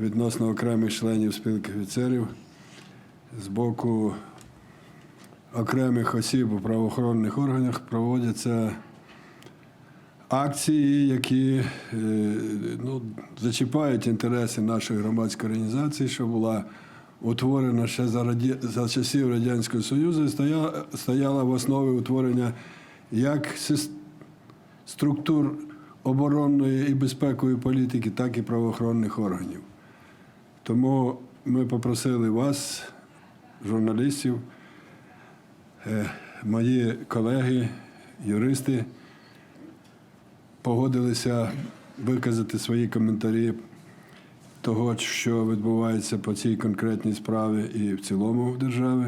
відносно окремих членів спілки офіцерів з боку окремих осіб у правоохоронних органах проводяться акції, які е, ну, зачіпають інтереси нашої громадської організації, що була утворена ще за, раді... за часів Радянського Союзу, і стояла, стояла в основі утворення як структур оборонної і безпекової політики, так і правоохоронних органів. Тому ми попросили вас, журналістів, е, мої колеги, юристи, погодилися виказати свої коментарі того, що відбувається по цій конкретній справі і в цілому в державі.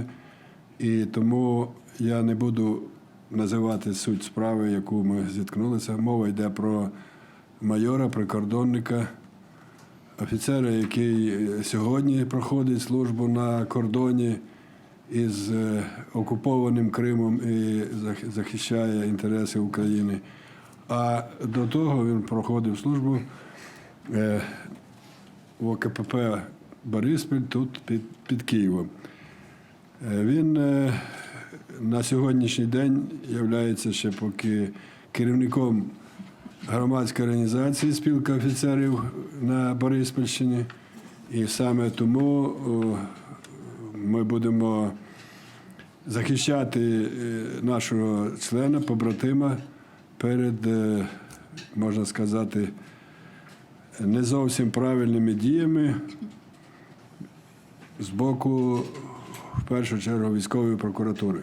І тому я не буду називати суть справи, яку ми зіткнулися. Мова йде про майора, прикордонника, офіцера, який е, сьогодні проходить службу на кордоні із е, окупованим Кримом і захищає інтереси України. А до того він проходив службу е, в ОКПП Бориспіль тут під, під Києвом. Він на сьогоднішній день є ще поки керівником громадської організації спілка офіцерів на Бориспільщині. І саме тому ми будемо захищати е, нашого члена, побратима перед, е, можна сказати, не зовсім правильними діями з боку, в першу чергу, військової прокуратури.